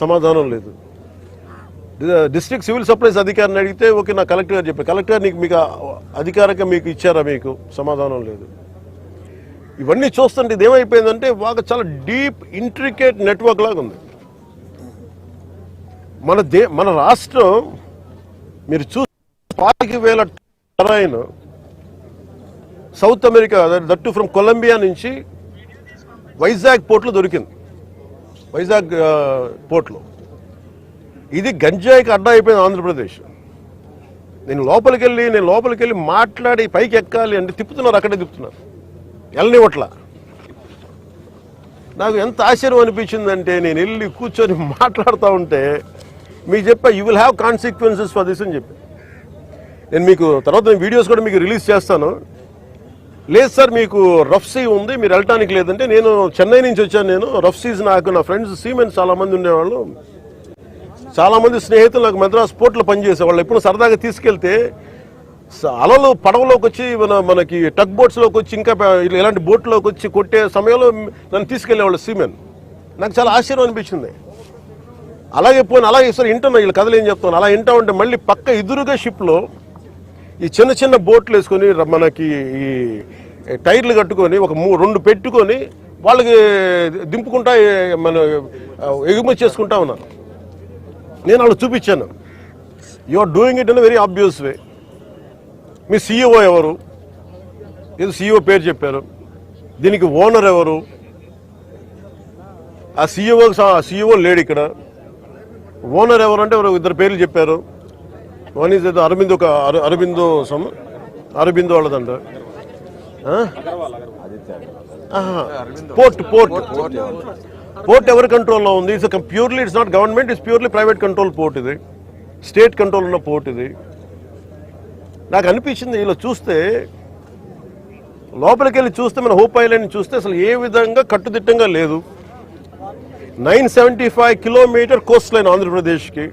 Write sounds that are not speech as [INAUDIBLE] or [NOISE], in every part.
సమాధానం లేదు. District civil supplies అధికారిని అడిగితే ఓకే నా కలెక్టర్ గారు చెప్పారు. కలెక్టర్ నీకు మీకు అధికారికంగా మీకు ఇచ్చారా మీకు? సమాధానం లేదు. ఇవన్నీ చూస్తుంటే ఇదేమైపోయిందంటే బాగా చాలా డీప్ ఇంట్రికేట్ నెట్వర్క్ లాగా ఉంది. మన దే మన రాష్ట్రం మీరు చూ పాతిక వేల Tarain South America that from Colombia నుంచి వైజాగ్ పోర్ట్లో దొరికింది. వైజాగ్ పోర్ట్లో. ఇది గంజాయికి అడ్డా అయిపోయింది ఆంధ్రప్రదేశ్. నేను లోపలికి వెళ్ళి నేను లోపలికి వెళ్ళి మాట్లాడి పైకి ఎక్కాలి అంటే తిప్పుతున్నారు అక్కడే తిప్పుతున్నారు. వెళ్ళనివ్వట్ల నాకు ఎంత ఆశ్చర్యం అనిపించిందంటే నేను వెళ్ళి కూర్చొని [LAUGHS] మాట్లాడుతూ ఉంటే మీకు చెప్పా you will have consequences for this అని చెప్పి. నేను మీకు తర్వాత నేను వీడియోస్ కూడా మీకు రిలీజ్ చేస్తాను. లేదు సార్ మీకు రఫ్ సీ ఉంది మీరు వెళ్ళటానికి లేదంటే నేను చెన్నై నుంచి వచ్చాను నేను. రఫ్ సీజ్ నాకు నా ఫ్రెండ్స్ సీమెన్ చాలామంది ఉండేవాళ్ళు. చాలామంది స్నేహితులు నాకు మద్రాస్ పోర్ట్లో పనిచేసేవాళ్ళు. ఇప్పుడు ఎప్పుడు సరదాగా తీసుకెళ్తే అలలు పడవలోకి వచ్చి మన మనకి టగ్ బోట్స్లోకి వచ్చి ఇంకా ఇలాంటి బోట్లోకి వచ్చి కొట్టే సమయంలో నన్ను తీసుకెళ్ళేవాళ్ళు సీమెన్. నాకు చాలా ఆశ్చర్యం అనిపించింది. అలాగే పోయిన అలాగే సార్ వింటున్నా వీళ్ళు కథలు ఏం చెప్తాను అలా వింటా ఉంటే మళ్ళీ పక్క ఎదురుగా షిప్లో ఈ చిన్న చిన్న బోట్లు వేసుకొని మనకి ఈ టైర్లు కట్టుకొని ఒక రెండు పెట్టుకొని వాళ్ళకి దింపుకుంటా మన ఎగుమతి చేసుకుంటా ఉన్నాను నేను వాళ్ళు చూపించాను. You are doing it in very obvious way me CEO ఎవరు? ఏదో సీఈఓ పేరు చెప్పారు. దీనికి ఓనర్ ఎవరు? ఆ సీఈఓ సీఈఓ లేడు ఇక్కడ. ఓనర్ ఎవరు అంటే ఇద్దరు పేర్లు చెప్పారు. వన్ ఇస్ ఏదో అరవింద్ ఒక అర- Aurobindo some Aurobindo వాళ్ళదంట. Port port. Port ఎవరి? కంట్రోల్లో ఉంది? It's purely it's not government it's purely private control port ఇది. స్టేట్ కంట్రోల్ ఉన్న పోర్ట్ ఇది. నాకు అనిపించింది ఇలా చూస్తే లోపలికి వెళ్ళి చూస్తే మన హోప్ ఐలాండ్ చూస్తే అసలు ఏ విధంగా కట్టుదిట్టంగా లేదు. Nine seventy five kilometre coast line ఆంధ్రప్రదేశ్కి.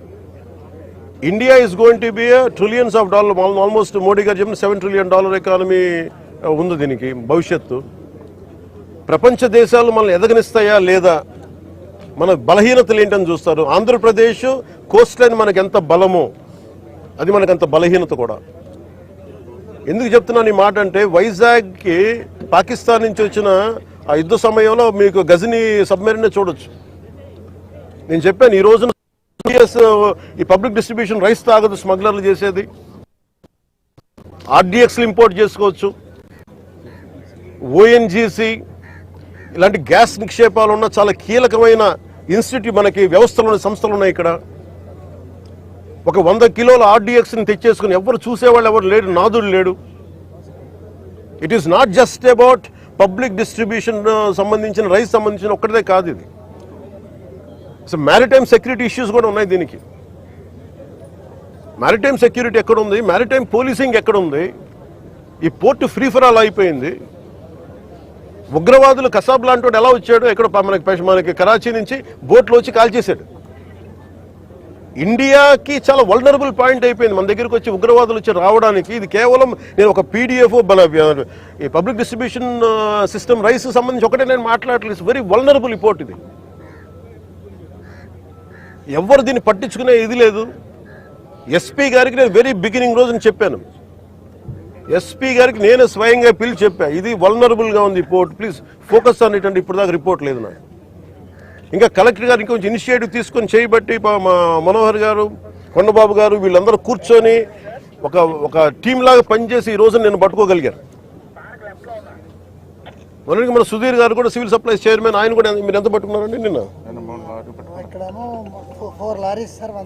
India is going to be trillions of dollar almost Modi garu చెప్పిన సెవెన్ ట్రిలియన్ డాలర్ ఎకానమీ ఉంది దీనికి భవిష్యత్తు. ప్రపంచ దేశాలు మనల్ని ఎదగనిస్తాయా లేదా? మన బలహీనతలు ఏంటని చూస్తారు. ఆంధ్రప్రదేశ్ కోస్ట్ లైన్ మనకు ఎంత బలమో అది మనకు అంత బలహీనత కూడా. ఎందుకు చెప్తున్నాను ఈ మాట అంటే వైజాగ్కి పాకిస్తాన్ నుంచి వచ్చిన ఆ యుద్ధ సమయంలో మీకు గజని సబ్మెరీన్ చూడొచ్చు. నేను చెప్పాను ఈ రోజున ఈ పబ్లిక్ డిస్ట్రిబ్యూషన్ రైస్ తాగదు స్మగ్లర్లు చేసేది. ఆర్డిఎక్స్లు ఇంపోర్ట్ చేసుకోవచ్చు. ఓఎన్జీసీ ఇలాంటి గ్యాస్ నిక్షేపాలు ఉన్న చాలా కీలకమైన ఇన్స్టిట్యూట్ మనకి వ్యవస్థలు ఉన్న సంస్థలు ఉన్నాయి ఇక్కడ. ఒక వంద కిలోల ఆర్డిఎక్స్ని తెచ్చేసుకుని ఎవరు చూసేవాళ్ళు ఎవరు లేడు నాదుడు లేడు. It is not just about public distribution సంబంధించిన రైస్ సంబంధించిన ఒక్కటిదే కాదు ఇది. సో మ్యారిటైమ్ సెక్యూరిటీ ఇష్యూస్ కూడా ఉన్నాయి దీనికి. మ్యారిటైమ్ సెక్యూరిటీ ఎక్కడ ఉంది? మ్యారిటైమ్ పోలీసింగ్ ఎక్కడ ఉంది? ఈ పోర్టు ఫ్రీ ఫర్ ఆల్ అయిపోయింది. ఉగ్రవాదులు కసాబ్ లాంటి వాడు ఎలా వచ్చాడు? ఎక్కడ మనకి మనకి కరాచీ నుంచి బోట్లో వచ్చి కాల్చేశాడు ఇండియాకి చాలా వల్నరబుల్ పాయింట్ అయిపోయింది. మన దగ్గరికి వచ్చి ఉగ్రవాదులు వచ్చి రావడానికి ఇది కేవలం నేను ఒక పీడిఎఫ్ ఈ పబ్లిక్ డిస్ట్రిబ్యూషన్ సిస్టమ్ రైస్ సంబంధించి ఒకటే నేను మాట్లాడలేదు. వెరీ వల్నరబుల్ రిపోర్ట్ ఇది. ఎవరు దీన్ని పట్టించుకునే ఇది లేదు. ఎస్పీ గారికి నేను వెరీ బిగినింగ్ రోజున చెప్పాను. ఎస్పీ గారికి నేను స్వయంగా పిలిచి చెప్పా. ఇది వల్నరబుల్గా ఉంది port please focus on it అంటే ఇప్పుడు దాకా రిపోర్ట్ లేదు నాకు. ఇంకా కలెక్టర్ గారు ఇంకొంచెం ఇనిషియేటివ్ తీసుకొని చేయబట్టి మా మనోహర్ గారు కొండబాబు గారు వీళ్ళందరూ కూర్చొని ఒక ఒక టీం లాగా పనిచేసి ఈ రోజు నేను పట్టుకోగలిగారు మొన్నటికి మన సుధీర్ గారు కూడా సివిల్ సప్లైస్ చైర్మన్ ఆయన కూడా మీరు ఎంత పట్టుకున్నారండి నిన్న?